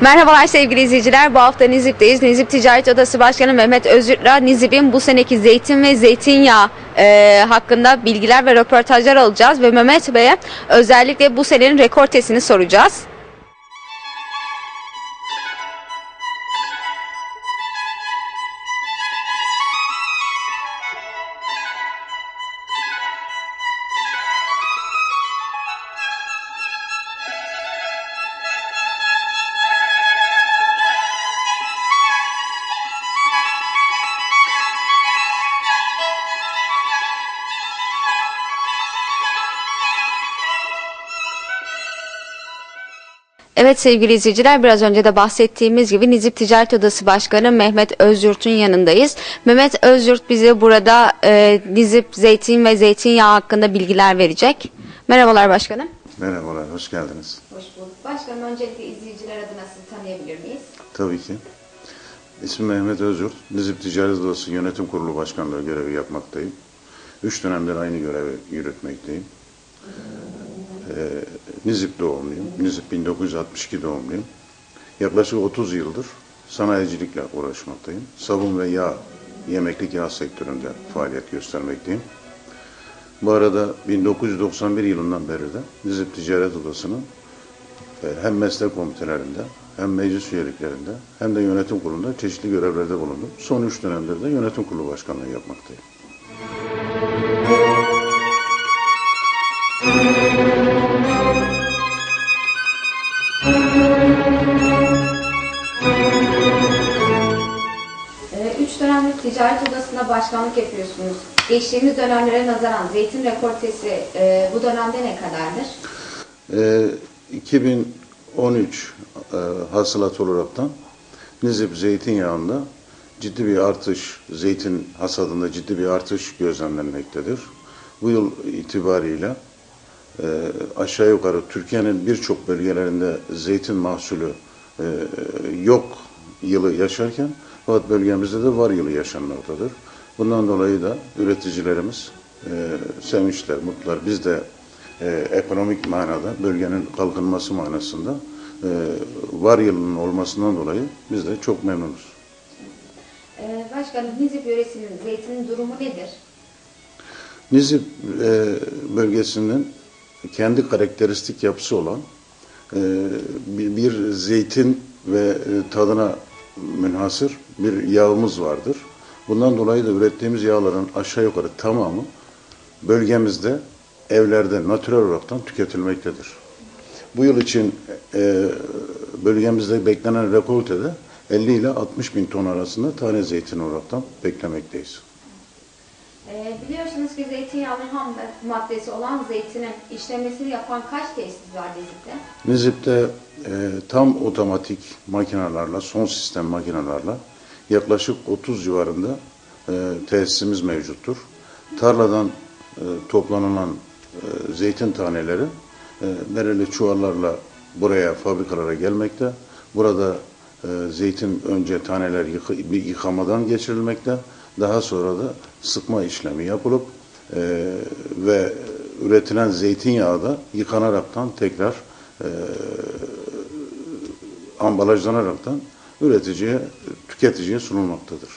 Merhabalar sevgili izleyiciler. Bu hafta Nizip'teyiz. Nizip Ticaret Odası Başkanı Mehmet Özürt'la Nizip'in bu seneki zeytin ve zeytinyağı e, hakkında bilgiler ve röportajlar alacağız. Ve Mehmet Bey'e özellikle bu senenin rekortesini soracağız. Evet sevgili izleyiciler biraz önce de bahsettiğimiz gibi Nizip Ticaret Odası Başkanı Mehmet Özyurt'un yanındayız. Mehmet Özyurt bize burada e, Nizip zeytin ve zeytinyağı hakkında bilgiler verecek. Merhabalar başkanım. Merhabalar, hoş geldiniz. Hoş bulduk. Başkanım öncelikle izleyiciler adına sizi tanıyabilir miyiz? Tabii ki. İsmim Mehmet Özyurt. Nizip Ticaret Odası Yönetim Kurulu Başkanlığı görevi yapmaktayım. Üç dönemdir aynı görevi yürütmekteyim. Ee, Nizip doğumluyum. Nizip 1962 doğumluyum. Yaklaşık 30 yıldır sanayicilikle uğraşmaktayım. Sabun ve yağ, yemeklik yağ sektöründe faaliyet göstermekteyim. Bu arada 1991 yılından beri de Nizip Ticaret Odası'nın e, hem meslek komitelerinde hem meclis üyeliklerinde hem de yönetim kurulunda çeşitli görevlerde bulundum. Son üç dönemdir de yönetim kurulu başkanlığı yapmaktayım. Ee, Üç dönemdir ticaret odasında başkanlık yapıyorsunuz. Geçtiğimiz dönemlere nazaran zeytin rekortesi e, bu dönemde ne kadardır? Ee, 2013 e, hasılat olaraktan Nizip zeytinyağında ciddi bir artış, zeytin hasadında ciddi bir artış gözlemlenmektedir. Bu yıl itibariyle e, aşağı yukarı Türkiye'nin birçok bölgelerinde zeytin mahsulü e, yok yılı yaşarken fakat bölgemizde de var yılı yaşanmaktadır. Bundan dolayı da üreticilerimiz e, sevinçler, mutlular. Biz de e, ekonomik manada bölgenin kalkınması manasında e, var yılının olmasından dolayı biz de çok memnunuz. Ee, Başkanım Nizip yöresinin zeytinin durumu nedir? Nizip e, bölgesinin kendi karakteristik yapısı olan e, bir, bir zeytin ve e, tadına münhasır bir yağımız vardır. Bundan dolayı da ürettiğimiz yağların aşağı yukarı tamamı bölgemizde evlerde natürel olaraktan tüketilmektedir. Bu yıl için e, bölgemizde beklenen rekoltede 50 ile 60 bin ton arasında tane zeytin olaraktan beklemekteyiz. Ee, biliyorsunuz ki zeytinyağının ham maddesi olan zeytinin işlemesini yapan kaç tesis var Nizip'te? Nizip'te e, tam otomatik makinelerle, son sistem makinelerle yaklaşık 30 civarında e, tesisimiz mevcuttur. Tarladan e, toplanılan e, zeytin taneleri e, belirli çuvallarla buraya fabrikalara gelmekte. Burada e, zeytin önce taneler yıkı, bir yıkamadan geçirilmekte. Daha sonra da sıkma işlemi yapılıp e, ve üretilen zeytinyağı da yıkanaraktan tekrar e, ambalajlanaraktan üreticiye, tüketiciye sunulmaktadır.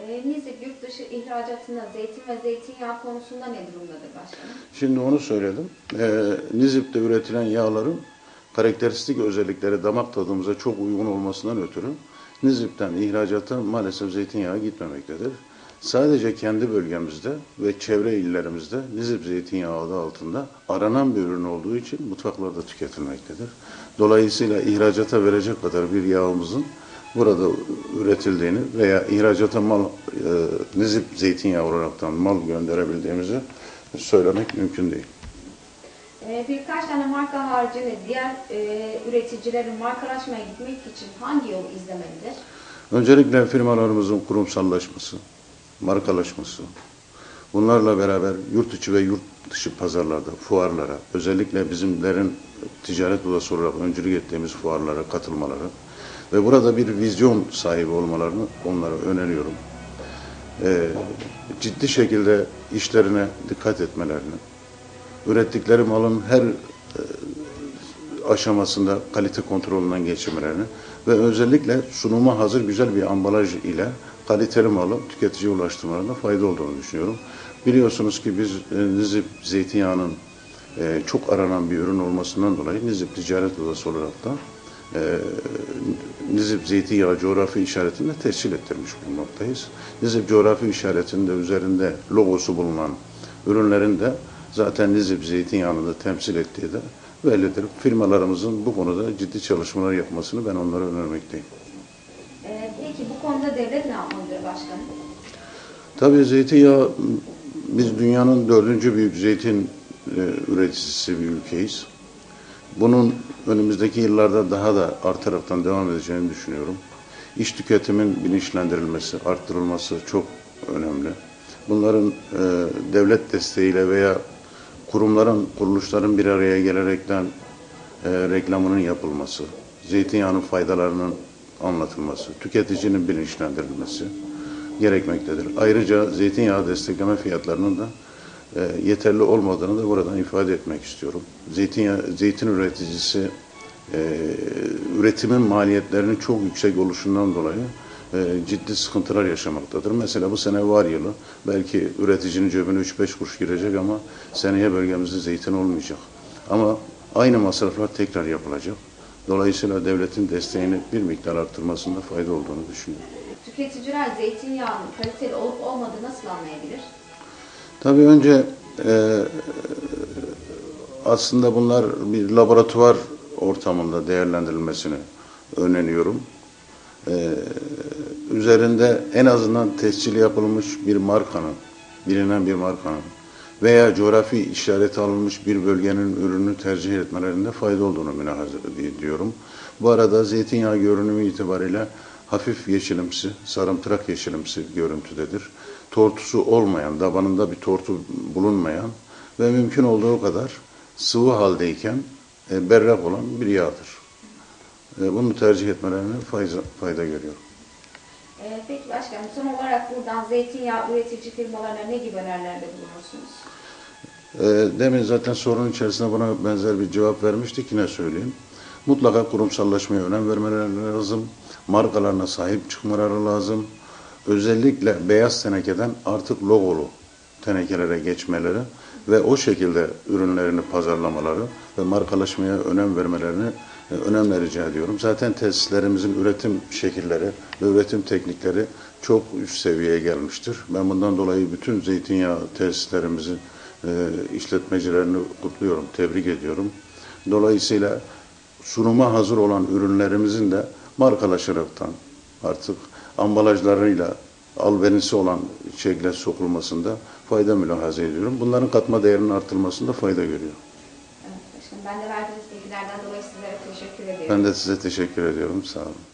Ee, Nizip yurt dışı ihracatında zeytin ve zeytinyağı konusunda ne durumdadır başkanım? Şimdi onu söyledim. Ee, Nizip'te üretilen yağların karakteristik özellikleri damak tadımıza çok uygun olmasından ötürü Nizip'ten ihracata maalesef zeytinyağı gitmemektedir. Sadece kendi bölgemizde ve çevre illerimizde Nizip zeytinyağı adı altında aranan bir ürün olduğu için mutfaklarda tüketilmektedir. Dolayısıyla ihracata verecek kadar bir yağımızın burada üretildiğini veya ihracata mal, e, Nizip zeytinyağı olaraktan mal gönderebildiğimizi söylemek mümkün değil. Ee, birkaç tane marka haricinde diğer e, üreticilerin markalaşmaya gitmek için hangi yolu izlemelidir? Öncelikle firmalarımızın kurumsallaşması, markalaşması, bunlarla beraber yurt içi ve yurt dışı pazarlarda, fuarlara, özellikle bizimlerin ticaret odası olarak öncülük ettiğimiz fuarlara katılmaları ve burada bir vizyon sahibi olmalarını onlara öneriyorum. Ee, ciddi şekilde işlerine dikkat etmelerini, ürettikleri malın her e, aşamasında kalite kontrolünden geçirmelerini ve özellikle sunuma hazır güzel bir ambalaj ile kaliteli malı tüketiciye ulaştırmalarında fayda olduğunu düşünüyorum. Biliyorsunuz ki biz e, Nizip zeytinyağının e, çok aranan bir ürün olmasından dolayı Nizip Ticaret Odası olarak da e, Nizip zeytinyağı coğrafi işaretini de tescil ettirmiş bulunmaktayız. Nizip coğrafi işaretinde üzerinde logosu bulunan ürünlerin de zaten Nizip zeytinyağını da temsil ettiği de bellidir. Firmalarımızın bu konuda ciddi çalışmalar yapmasını ben onlara önermekteyim. Tabii zeytinyağı, biz dünyanın dördüncü büyük zeytin e, üreticisi bir ülkeyiz. Bunun önümüzdeki yıllarda daha da artaraktan devam edeceğini düşünüyorum. İş tüketimin bilinçlendirilmesi, arttırılması çok önemli. Bunların e, devlet desteğiyle veya kurumların, kuruluşların bir araya gelerekten e, reklamının yapılması, zeytinyağının faydalarının anlatılması, tüketicinin bilinçlendirilmesi gerekmektedir. Ayrıca zeytinyağı destekleme fiyatlarının da e, yeterli olmadığını da buradan ifade etmek istiyorum. Zeytinyağı, zeytin üreticisi e, üretimin maliyetlerinin çok yüksek oluşundan dolayı e, ciddi sıkıntılar yaşamaktadır. Mesela bu sene var yılı belki üreticinin cebine 3-5 kuruş girecek ama seneye bölgemizde zeytin olmayacak. Ama aynı masraflar tekrar yapılacak. Dolayısıyla devletin desteğini bir miktar arttırmasında fayda olduğunu düşünüyorum. Tüketiciler zeytinyağının kaliteli olup olmadığı nasıl anlayabilir? Tabii önce e, aslında bunlar bir laboratuvar ortamında değerlendirilmesini öneriyorum. E, üzerinde en azından tescil yapılmış bir markanın, bilinen bir markanın veya coğrafi işareti alınmış bir bölgenin ürünü tercih etmelerinde fayda olduğunu mülahaza ediyorum. Bu arada zeytinyağı görünümü itibariyle hafif yeşilimsi, sarımtırak yeşilimsi görüntüdedir. Tortusu olmayan, tabanında bir tortu bulunmayan ve mümkün olduğu kadar sıvı haldeyken e, berrak olan bir yağdır. E, bunu tercih etmelerine fayda, fayda görüyorum. Ee, peki başkanım son olarak buradan zeytinyağı üretici firmalarına ne gibi önerilerde bulunursunuz? E, demin zaten sorunun içerisinde buna benzer bir cevap vermiştik. Yine söyleyeyim. Mutlaka kurumsallaşmaya önem vermeleri lazım. Markalarına sahip çıkmaları lazım. Özellikle beyaz tenekeden artık logolu tenekelere geçmeleri ve o şekilde ürünlerini pazarlamaları ve markalaşmaya önem vermelerini e, önemli rica ediyorum. Zaten tesislerimizin üretim şekilleri ve üretim teknikleri çok üst seviyeye gelmiştir. Ben bundan dolayı bütün zeytinyağı tesislerimizin e, işletmecilerini kutluyorum, tebrik ediyorum. Dolayısıyla sunuma hazır olan ürünlerimizin de markalaşaraktan artık ambalajlarıyla albenisi olan şekle sokulmasında fayda mülahaza ediyorum. Bunların katma değerinin artırılmasında fayda görüyorum. Evet ben de verdiğiniz bilgilerden dolayı sizlere teşekkür ediyorum. Ben de size teşekkür ediyorum. Sağ olun.